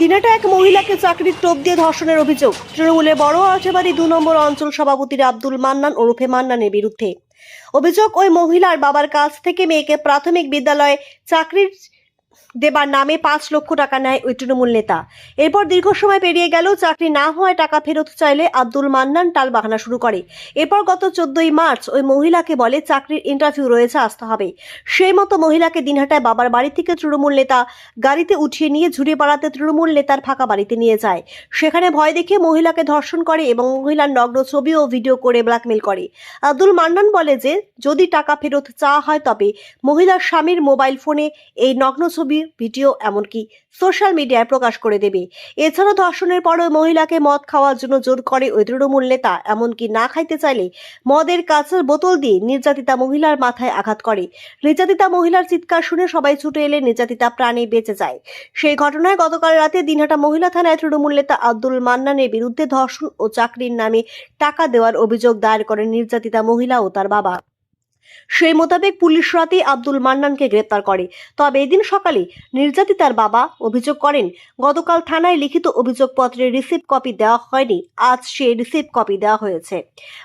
দিনাটা এক মহিলাকে চাকরির টোপ দিয়ে ধর্ষণের অভিযোগ। তৃণমূলের বড় আশেবাড়ি দু নম্বর অঞ্চল সভাপতির আব্দুল মান্নান ওরফে মান্নানের বিরুদ্ধে। অভিযোগ, ওই মহিলার বাবার কাছ থেকে মেয়েকে প্রাথমিক বিদ্যালয়ে চাকরির দেবার নামে পাঁচ লক্ষ টাকা নেয় ওই তৃণমূল নেতা। এরপর দীর্ঘ সময় পেরিয়ে গেলেও চাকরি না হওয়ায় টাকা ফেরত চাইলে আব্দুল মান্নান টাল বাহানা শুরু করে। এরপর গত চোদ্দই মার্চ ওই মহিলাকে বলে চাকরির ইন্টারভিউ রয়েছে, আসতে হবে। সেই মতো মহিলাকে দিনহাটায় বাবার বাড়ি থেকে তৃণমূল নেতা গাড়িতে উঠিয়ে নিয়ে ঝুড়ে পাড়াতে তৃণমূল নেতার ফাঁকা বাড়িতে নিয়ে যায়। সেখানে ভয় দেখে মহিলাকে ধর্ষণ করে এবং মহিলার নগ্ন ছবি ও ভিডিও করে ব্ল্যাকমেল করে। আব্দুল মান্নান বলে যে, যদি টাকা ফেরত চাওয়া হয় তবে মহিলার স্বামীর মোবাইল ফোনে এই নগ্ন ছবি ভিডিও, এমনকি সোশ্যাল মিডিয়ায় প্রকাশ করে দেবে। এছাড়াও ধর্ষণের পর ওই মহিলাকে মদ খাওয়ার জন্য জোর করে ওই তৃণমূল নেতা, এমনকি না খাইতে চাইলে মদের কাঁচের বোতল দিয়ে নির্যাতিতা মহিলার মাথায় আঘাত করে। নির্যাতিতা মহিলার চিৎকার শুনে সবাই ছুটে এলে নির্যাতিতা প্রাণে বেঁচে যায়। সেই ঘটনায় গতকাল রাতে দিনহাটা মহিলা থানায় তৃণমূল নেতা আব্দুল মান্নানের বিরুদ্ধে ধর্ষণ ও চাকরির নামে টাকা দেওয়ার অভিযোগ দায়ের করেন নির্যাতিতা মহিলা ও তার বাবা। সেই মোতাবেক পুলিশ রাতে আব্দুল মান্নানকে গ্রেপ্তার করে। তবে এদিন সকালে নির্যাতিতার বাবা অভিযোগ করেন, গতকাল থানায় লিখিত অভিযোগপত্রের রিসিপ্ট কপি দেওয়া হয়নি, আজ সে রিসিপ্ট কপি দেওয়া হয়েছে।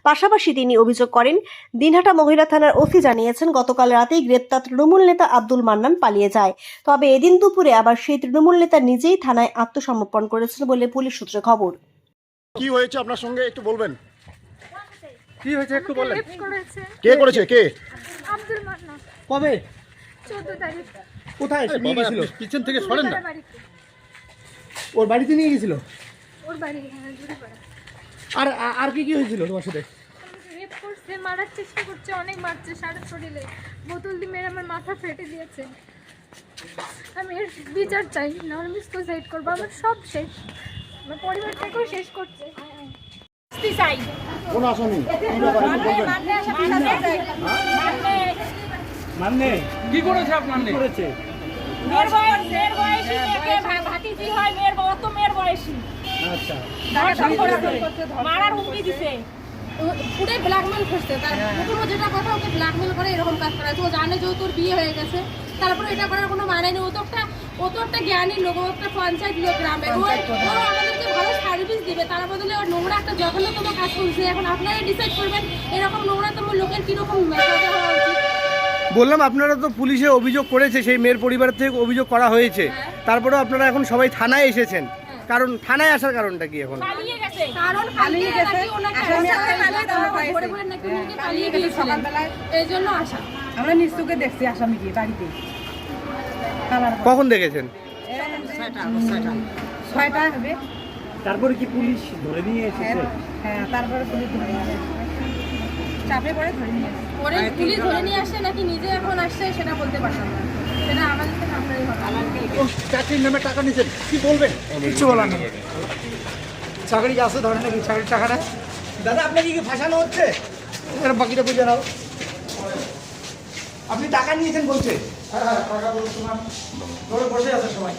পাশাপাশি তিনি অভিযোগ করেন, দিনহাটা মহিলা থানার ওসি জানিয়েছেন, গতকাল রাতেই গ্রেপ্তার তৃণমূল নেতা আব্দুল মান্নান পালিয়ে যায়। তবে এদিন দুপুরে আবার সেই তৃণমূল নেতা নিজেই থানায় আত্মসমর্পণ করেছেন বলে পুলিশ সূত্রে খবর। কি হয়েছে আপনার সঙ্গে একটু বলবেন? কি হয়েছে একটু বলেন। করেছে। কে করেছে? কে? আব্দুল মান্নান। কবে? চোদ্দ তারিখ। কোথায়? এসে নিয়ে গেছিল? পিছন থেকে সরেন না। ওর বাড়িতে নিয়ে গেছিল? ওর বাড়ি হ্যাঁ আর আর- আর কি কি হয়েছিল তোমার সাথে? রেপ করছে মারার চেষ্টা করছে অনেক মারছে সারা শরীরে। বোতল দিয়ে মেরে আমার মাথা ফেটে দিয়েছে। আমি এর বিচার চাই নাহলে আমি সুসাইড করব। আমার সব শেষ। আমার পরিবারটাকেও শেষ করছে। চাই। কোন আসামি কি ব্যাপারে একটু বলবেন মানে কি করেছে? আপনার করেছে হয় আচ্ছা। ধর্ষণ করেছে মারার হুমকি দিছে। পুরো ব্ল্যাকমেল করছে তার প্রথমে যেটা কথা ওকে ব্ল্যাকমেল করে এরকম কাজ ও জানে যে তোর বিয়ে হয়ে গেছে। তারপরে এটা করার কোনো মানে নেই। ও তো একটা ও তো একটা জ্ঞানী লোক ও একটা পঞ্চায়েত লোক গ্রামের। ও ও আমাদেরকে ভালো সার্ভিস দিবে তার বদলে ও নোংরা একটা জঘন্যতম কাজ করছে। এখন আপনারা ডিসাইড করবেন এরকম নোংরাতম লোকের কীরকম সাজা হওয়া উচিত। বললাম আপনারা তো পুলিশে অভিযোগ করেছে সেই মেয়ের পরিবার থেকে অভিযোগ করা হয়েছে। তারপরেও আপনারা এখন সবাই থানায় এসেছেন। কারণ থানায় আসার কারণটা কি এখন? এই জন্য আসা। আমরা নিশ্চুকে দেখছি আসামিকে বাড়িতে। কালার কখন দেখেছেন? তারপরে কি পুলিশ ধরে নিয়ে এসেছে? হ্যাঁ তারপরে পুলিশ ধরে নিয়ে চাপে পড়ে ধরে নিয়ে ওরে পুলিশ ধরে নিয়ে আসছে নাকি নিজে এখন আসছে সেটা বলতে পারতাম না। সেটা আমাদের থেকে আপনারই চাকরির নামে টাকা নিছেন কি বলবেন? কিছু বলার নেই। চাকরি ধরে নাকি চাকরির টাকাটা? দাদা আপনাকে কি ফাঁসানো হচ্ছে? বাকিটা বুঝে নাও। আপনি টাকা নিয়েছেন বলছে ধরে বসে আছে সবাই।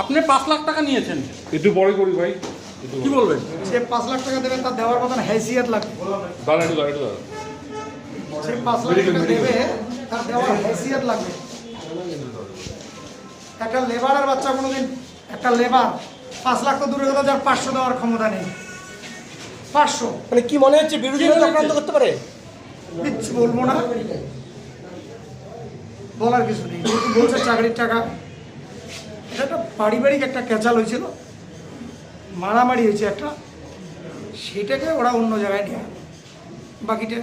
আপনি পাঁচ লাখ টাকা নিয়েছেন। একটু পরে করি ভাই। কি বলবেন? যে পাঁচ লাখ টাকা দেবেন তার দেওয়ার মতন হ্যাসিয়াত লাগবে দাঁড়া একটু দাঁড়া একটু দাঁড়া সে পাঁচ লাখ টাকা দেবে তার দেওয়ার হ্যাসিয়াত লাগবে। একটা লেবারের বাচ্চা কোনোদিন একটা লেবার পাঁচ লাখ তো দূরে কথা যার পাঁচশো দেওয়ার ক্ষমতা নেই। পাঁচশো। মানে কি মনে হচ্ছে বিরোধীরা চক্রান্ত করতে পারে? কিচ্ছু বলব না। বলার কিছু নেই। যেহেতু বলছে চাকরির টাকা, এটা একটা পারিবারিক একটা ক্যাচাল হয়েছিল। মারামারি হয়েছে একটা। সেটাকে ওরা অন্য জায়গায় নেওয়া বাকিটা